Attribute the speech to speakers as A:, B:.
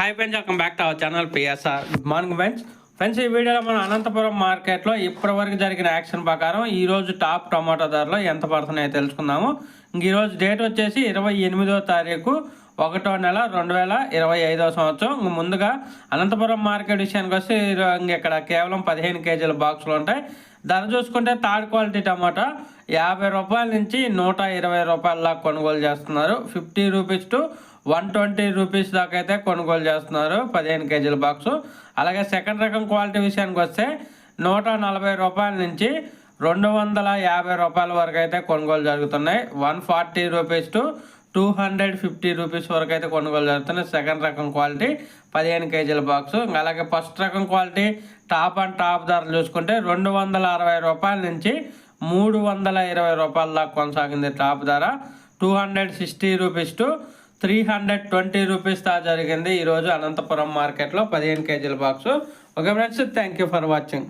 A: Hi friends welcome back to our channel PSR good morning friends friends ఈ వీడియోలో మనం అనంతపురం మార్కెట్లో ఇప్పటివరకు జరిగిన యాక్షన్ ప్రకారం ఈరోజు టాప్ టమాటో ధరలు ఎంత పడుతున్నాయో తెలుసుకుందాము. ఈరోజు డేట్ వచ్చేసి ఇరవై ఎనిమిదో తారీఖు ఒకటో నెల రెండు వేల ఇరవై ఐదో సంవత్సరం. ముందుగా అనంతపురం మార్కెట్ విషయానికి వస్తే ఇక్కడ కేవలం పదిహేను కేజీల బాక్సులు ఉంటాయి. ధర చూసుకుంటే థర్డ్ క్వాలిటీ టమాటా యాభై రూపాయల నుంచి నూట ఇరవై రూపాయల దాకా కొనుగోలు చేస్తున్నారు. Fifty rupees to one twenty rupees దాకా అయితే కొనుగోలు చేస్తున్నారు పదిహేను కేజీల బాక్సు. అలాగే సెకండ్ రకం క్వాలిటీ విషయానికి వస్తే నూట నలభై రూపాయల నుంచి రెండు వందల యాభై రూపాయల వరకు అయితే కొనుగోలు జరుగుతున్నాయి. One forty rupees to two hundred fifty rupees వరకు అయితే కొనుగోలు జరుగుతున్నాయి. సెకండ్ రకం క్వాలిటీ పదిహేను కేజీల బాక్స్. అలాగే ఫస్ట్ రకం క్వాలిటీ టాప్ అండ్ టాప్ ధరలు చూసుకుంటే రెండు వందల అరవై రూపాయల నుంచి మూడు వందల ఇరవై రూపాయల దాకా కొనసాగింది టాప్ ధర. Two hundred sixty rupees to three hundred twenty rupees తా జరిగింది ఈరోజు అనంతపురం మార్కెట్లో పదిహేను కేజీల box. Okay friends thank you for watching.